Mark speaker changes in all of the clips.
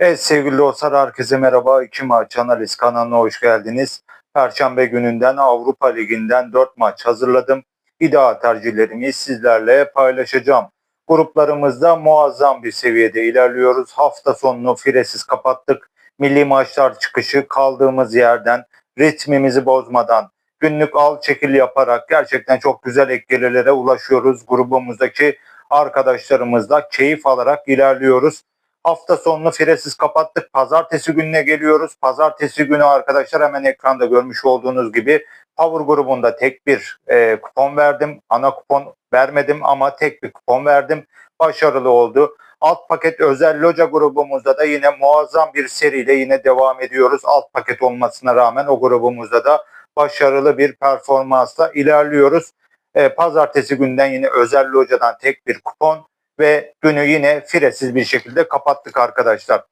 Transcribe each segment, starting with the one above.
Speaker 1: Evet sevgili dostlar herkese merhaba. İki maç analiz kanalına hoş geldiniz. Perşembe gününden Avrupa Ligi'nden 4 maç hazırladım. İdeal tercihlerimi sizlerle paylaşacağım. Gruplarımızda muazzam bir seviyede ilerliyoruz. Hafta sonunu firesiz kapattık. Milli maçlar çıkışı kaldığımız yerden ritmimizi bozmadan günlük al çekil yaparak gerçekten çok güzel ek ulaşıyoruz. Grubumuzdaki arkadaşlarımızla keyif alarak ilerliyoruz. Hafta sonunu firesiz kapattık. Pazartesi gününe geliyoruz. Pazartesi günü arkadaşlar hemen ekranda görmüş olduğunuz gibi Power grubunda tek bir e, kupon verdim. Ana kupon vermedim ama tek bir kupon verdim. Başarılı oldu. Alt paket özel loca grubumuzda da yine muazzam bir seriyle yine devam ediyoruz. Alt paket olmasına rağmen o grubumuzda da başarılı bir performansla ilerliyoruz. E, pazartesi günden yine özel locadan tek bir kupon ve günü yine firesiz bir şekilde kapattık arkadaşlar.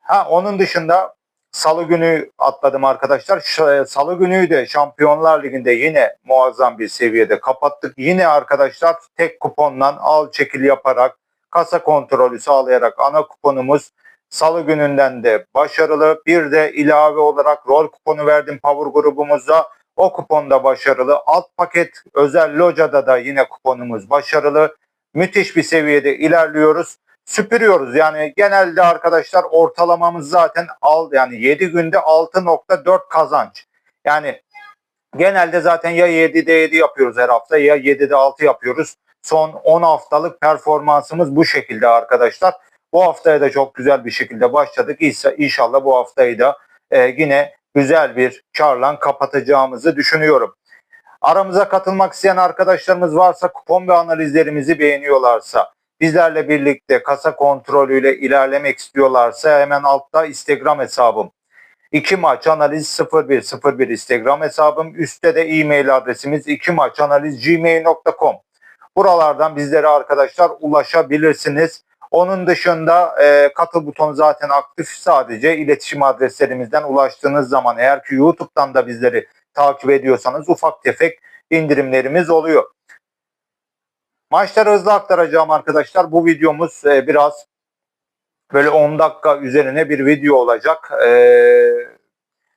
Speaker 1: Ha onun dışında Salı günü atladım arkadaşlar. Ş- Salı günü de Şampiyonlar Ligi'nde yine muazzam bir seviyede kapattık. Yine arkadaşlar tek kupondan al çekil yaparak kasa kontrolü sağlayarak ana kuponumuz Salı gününden de başarılı. Bir de ilave olarak rol kuponu verdim Power grubumuzda. O kuponda başarılı. Alt paket özel locada da yine kuponumuz başarılı. Müthiş bir seviyede ilerliyoruz süpürüyoruz. Yani genelde arkadaşlar ortalamamız zaten al yani 7 günde 6.4 kazanç. Yani genelde zaten ya 7'de 7 yapıyoruz her hafta ya 7'de 6 yapıyoruz. Son 10 haftalık performansımız bu şekilde arkadaşlar. Bu haftaya da çok güzel bir şekilde başladık. İnşallah bu haftayı da e, yine güzel bir karla kapatacağımızı düşünüyorum. Aramıza katılmak isteyen arkadaşlarımız varsa kupon ve analizlerimizi beğeniyorlarsa bizlerle birlikte kasa kontrolüyle ilerlemek istiyorlarsa hemen altta Instagram hesabım. İki maç analiz 0101 Instagram hesabım. Üstte de e-mail adresimiz iki maç analiz gmail.com. Buralardan bizlere arkadaşlar ulaşabilirsiniz. Onun dışında e, katıl butonu zaten aktif sadece iletişim adreslerimizden ulaştığınız zaman eğer ki YouTube'dan da bizleri takip ediyorsanız ufak tefek indirimlerimiz oluyor. Maçları hızlı aktaracağım arkadaşlar. Bu videomuz e, biraz böyle 10 dakika üzerine bir video olacak. E,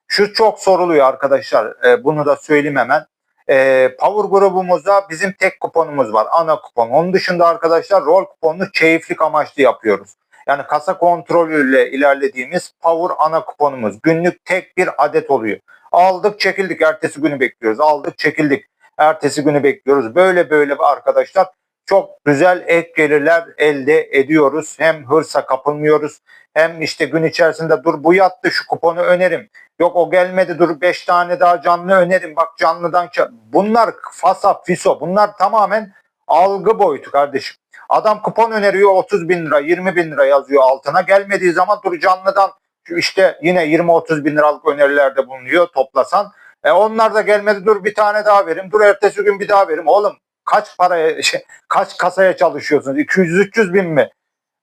Speaker 1: şu çok soruluyor arkadaşlar. E, bunu da söyleyeyim hemen. E, Power grubumuzda bizim tek kuponumuz var. Ana kupon. Onun dışında arkadaşlar rol kuponunu keyiflik amaçlı yapıyoruz. Yani kasa kontrolüyle ilerlediğimiz Power ana kuponumuz. Günlük tek bir adet oluyor. Aldık çekildik. Ertesi günü bekliyoruz. Aldık çekildik. Ertesi günü bekliyoruz. Böyle böyle arkadaşlar çok güzel ek gelirler elde ediyoruz. Hem hırsa kapılmıyoruz hem işte gün içerisinde dur bu yattı şu kuponu önerim. Yok o gelmedi dur 5 tane daha canlı önerim. Bak canlıdan bunlar fasa fiso bunlar tamamen algı boyutu kardeşim. Adam kupon öneriyor 30 bin lira 20 bin lira yazıyor altına gelmediği zaman dur canlıdan işte yine 20-30 bin liralık önerilerde bulunuyor toplasan. E onlar da gelmedi dur bir tane daha verim dur ertesi gün bir daha verim. Oğlum kaç paraya şey, kaç kasaya çalışıyorsunuz? 200-300 bin mi?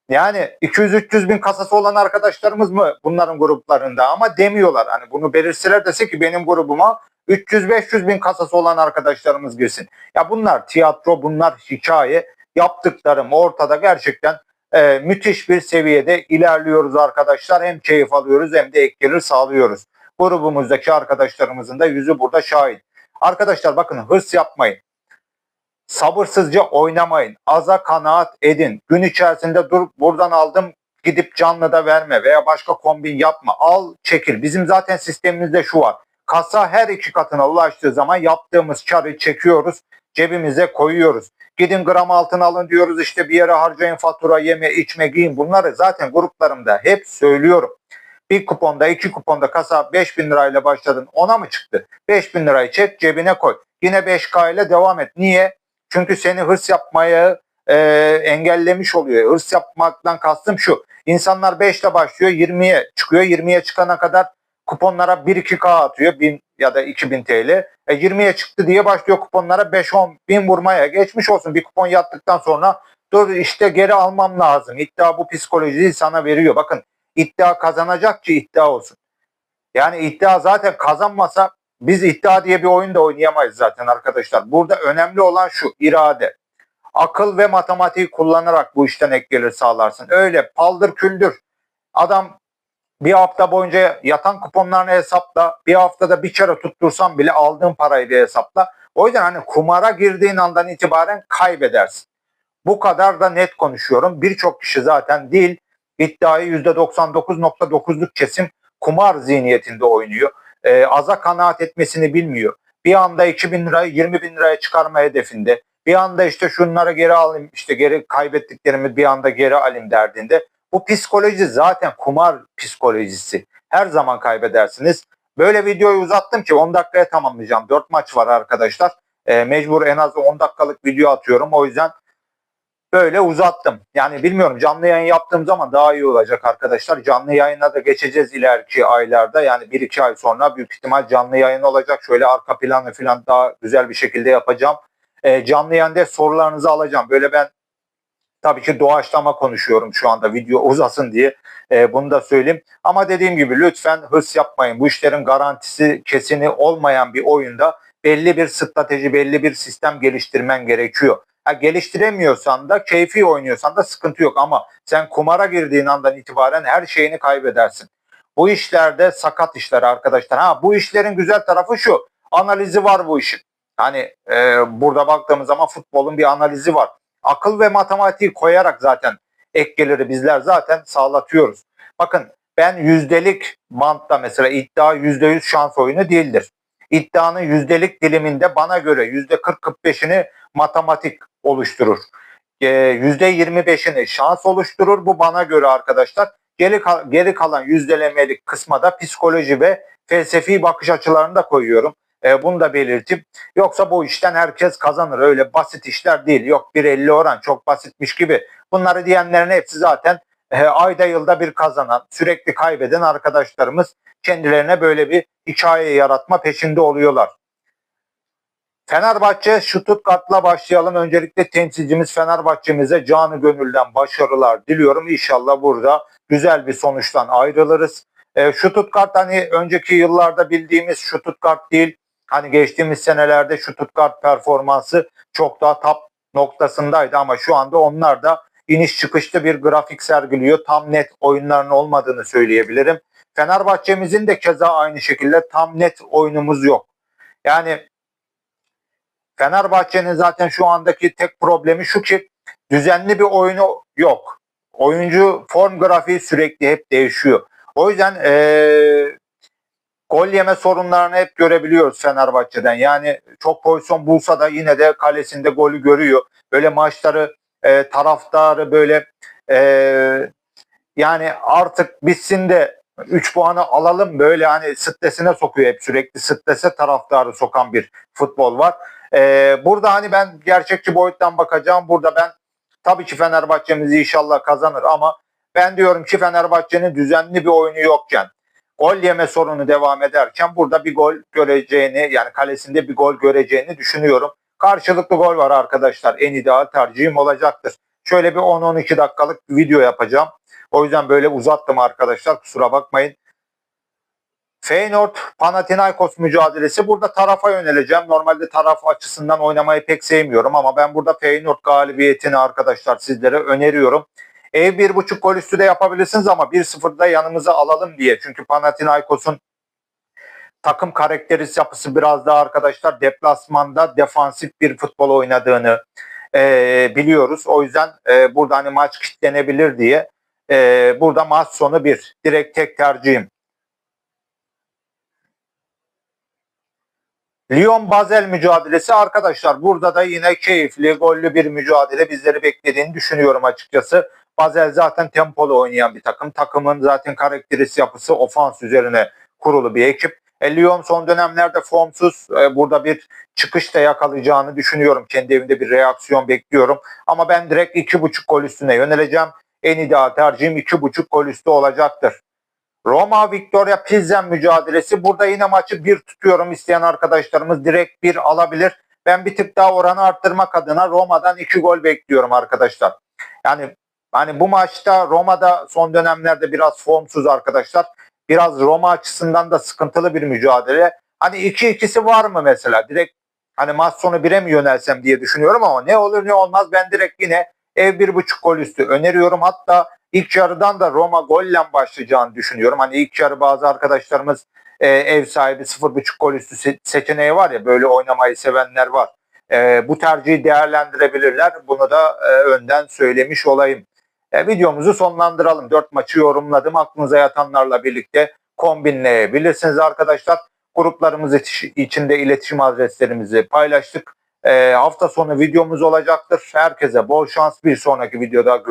Speaker 1: Yani 200-300 bin kasası olan arkadaşlarımız mı bunların gruplarında ama demiyorlar. Hani bunu belirseler dese ki benim grubuma 300-500 bin kasası olan arkadaşlarımız girsin. Ya bunlar tiyatro, bunlar hikaye. Yaptıklarım ortada gerçekten e, müthiş bir seviyede ilerliyoruz arkadaşlar. Hem keyif alıyoruz hem de ek gelir sağlıyoruz. Grubumuzdaki arkadaşlarımızın da yüzü burada şahit. Arkadaşlar bakın hırs yapmayın. Sabırsızca oynamayın. Aza kanaat edin. Gün içerisinde dur buradan aldım gidip canlı da verme veya başka kombin yapma. Al çekil. Bizim zaten sistemimizde şu var. Kasa her iki katına ulaştığı zaman yaptığımız karı çekiyoruz. Cebimize koyuyoruz. Gidin gram altın alın diyoruz işte bir yere harcayın fatura, yeme, içme, giyin. Bunları zaten gruplarımda hep söylüyorum. Bir kuponda, iki kuponda kasa 5 bin lirayla başladın. Ona mı çıktı? 5 bin lirayı çek cebine koy. Yine 5K ile devam et. Niye? Çünkü seni hırs yapmaya e, engellemiş oluyor. Hırs yapmaktan kastım şu. İnsanlar 5 ile başlıyor 20'ye çıkıyor. 20'ye çıkana kadar kuponlara 1-2K atıyor 1000 ya da 2000 TL. E, 20'ye çıktı diye başlıyor kuponlara 5-10 bin vurmaya. Geçmiş olsun bir kupon yattıktan sonra dur işte geri almam lazım. İddia bu psikolojiyi sana veriyor. Bakın iddia kazanacak ki iddia olsun. Yani iddia zaten kazanmasa biz iddia diye bir oyun da oynayamayız zaten arkadaşlar. Burada önemli olan şu irade. Akıl ve matematiği kullanarak bu işten ek gelir sağlarsın. Öyle paldır küldür. Adam bir hafta boyunca yatan kuponlarını hesapla. Bir haftada bir kere tuttursan bile aldığın parayı bir hesapla. O yüzden hani kumara girdiğin andan itibaren kaybedersin. Bu kadar da net konuşuyorum. Birçok kişi zaten değil iddiayı %99.9'luk kesim kumar zihniyetinde oynuyor. Ee, aza kanaat etmesini bilmiyor. Bir anda 2000 lirayı 20 bin liraya çıkarma hedefinde. Bir anda işte şunları geri alayım işte geri kaybettiklerimi bir anda geri alayım derdinde. Bu psikoloji zaten kumar psikolojisi. Her zaman kaybedersiniz. Böyle videoyu uzattım ki 10 dakikaya tamamlayacağım. 4 maç var arkadaşlar. Ee, mecbur en az 10 dakikalık video atıyorum. O yüzden böyle uzattım. Yani bilmiyorum canlı yayın yaptığım zaman daha iyi olacak arkadaşlar. Canlı yayına da geçeceğiz ileriki aylarda. Yani 1-2 ay sonra büyük ihtimal canlı yayın olacak. Şöyle arka planı falan daha güzel bir şekilde yapacağım. E, canlı yayında sorularınızı alacağım. Böyle ben tabii ki doğaçlama konuşuyorum şu anda video uzasın diye. E, bunu da söyleyeyim. Ama dediğim gibi lütfen hırs yapmayın. Bu işlerin garantisi kesini olmayan bir oyunda belli bir strateji, belli bir sistem geliştirmen gerekiyor. Ha, geliştiremiyorsan da keyfi oynuyorsan da sıkıntı yok ama sen kumara girdiğin andan itibaren her şeyini kaybedersin. Bu işlerde sakat işler arkadaşlar. Ha bu işlerin güzel tarafı şu. Analizi var bu işin. Hani e, burada baktığımız zaman futbolun bir analizi var. Akıl ve matematiği koyarak zaten ek geliri bizler zaten sağlatıyoruz. Bakın ben yüzdelik bantta mesela iddia yüzde yüz şans oyunu değildir. İddianın yüzdelik diliminde bana göre yüzde 40-45'ini matematik oluşturur. %25'ini ee, şans oluşturur. Bu bana göre arkadaşlar. Geri, geri kalan yüzdelemelik kısma psikoloji ve felsefi bakış açılarını da koyuyorum. E, bunu da belirtip yoksa bu işten herkes kazanır. Öyle basit işler değil. Yok 1.50 oran çok basitmiş gibi. Bunları diyenlerin hepsi zaten e, ayda yılda bir kazanan, sürekli kaybeden arkadaşlarımız kendilerine böyle bir hikaye yaratma peşinde oluyorlar. Fenerbahçe Stuttgart'la başlayalım. Öncelikle temsilcimiz Fenerbahçe'mize canı gönülden başarılar diliyorum. İnşallah burada güzel bir sonuçtan ayrılırız. E, Stuttgart hani önceki yıllarda bildiğimiz Stuttgart değil. Hani geçtiğimiz senelerde Stuttgart performansı çok daha top noktasındaydı ama şu anda onlar da iniş çıkışlı bir grafik sergiliyor. Tam net oyunların olmadığını söyleyebilirim. Fenerbahçe'mizin de keza aynı şekilde tam net oyunumuz yok. Yani Fenerbahçe'nin zaten şu andaki tek problemi şu ki düzenli bir oyunu yok. Oyuncu form grafiği sürekli hep değişiyor. O yüzden ee, gol yeme sorunlarını hep görebiliyoruz Fenerbahçe'den. Yani çok pozisyon bulsa da yine de kalesinde golü görüyor. Böyle maçları e, taraftarı böyle e, yani artık bitsin de 3 puanı alalım böyle hani stresine sokuyor hep sürekli strese taraftarı sokan bir futbol var. Ee, burada hani ben gerçekçi boyuttan bakacağım. Burada ben tabii ki Fenerbahçe'miz inşallah kazanır ama ben diyorum ki Fenerbahçe'nin düzenli bir oyunu yokken gol yeme sorunu devam ederken burada bir gol göreceğini yani kalesinde bir gol göreceğini düşünüyorum. Karşılıklı gol var arkadaşlar. En ideal tercihim olacaktır. Şöyle bir 10-12 dakikalık video yapacağım. O yüzden böyle uzattım arkadaşlar. Kusura bakmayın. Feyenoord Panathinaikos mücadelesi burada tarafa yöneleceğim. Normalde taraf açısından oynamayı pek sevmiyorum ama ben burada Feyenoord galibiyetini arkadaşlar sizlere öneriyorum. Ev bir buçuk gol üstü de yapabilirsiniz ama 1-0'da yanımıza alalım diye. Çünkü Panathinaikos'un takım karakteris yapısı biraz daha arkadaşlar deplasmanda defansif bir futbol oynadığını e, biliyoruz. O yüzden e, burada hani maç kitlenebilir diye e, burada maç sonu bir direkt tek tercihim. Lyon Basel mücadelesi arkadaşlar burada da yine keyifli gollü bir mücadele bizleri beklediğini düşünüyorum açıkçası. Basel zaten tempolu oynayan bir takım. Takımın zaten karakteris yapısı ofans üzerine kurulu bir ekip. E, Lyon son dönemlerde formsuz. E, burada bir çıkış da yakalayacağını düşünüyorum. Kendi evinde bir reaksiyon bekliyorum. Ama ben direkt 2.5 gol üstüne yöneleceğim. En ideal tercihim 2.5 gol üstü olacaktır. Roma Victoria Pilsen mücadelesi. Burada yine maçı bir tutuyorum isteyen arkadaşlarımız direkt bir alabilir. Ben bir tık daha oranı arttırmak adına Roma'dan iki gol bekliyorum arkadaşlar. Yani hani bu maçta Roma'da son dönemlerde biraz formsuz arkadaşlar. Biraz Roma açısından da sıkıntılı bir mücadele. Hani iki ikisi var mı mesela? Direkt Hani maç sonu 1'e mi yönelsem diye düşünüyorum ama ne olur ne olmaz ben direkt yine ev 1.5 gol üstü öneriyorum. Hatta ilk yarıdan da Roma golle başlayacağını düşünüyorum. Hani ilk yarı bazı arkadaşlarımız e, ev sahibi 0.5 gol üstü se- seçeneği var ya böyle oynamayı sevenler var. E, bu tercihi değerlendirebilirler. Bunu da e, önden söylemiş olayım. E, videomuzu sonlandıralım. 4 maçı yorumladım. Aklınıza yatanlarla birlikte kombinleyebilirsiniz arkadaşlar. Gruplarımız içinde iletişim adreslerimizi paylaştık. E, hafta sonu videomuz olacaktır. Herkese bol şans. Bir sonraki videoda görüşmek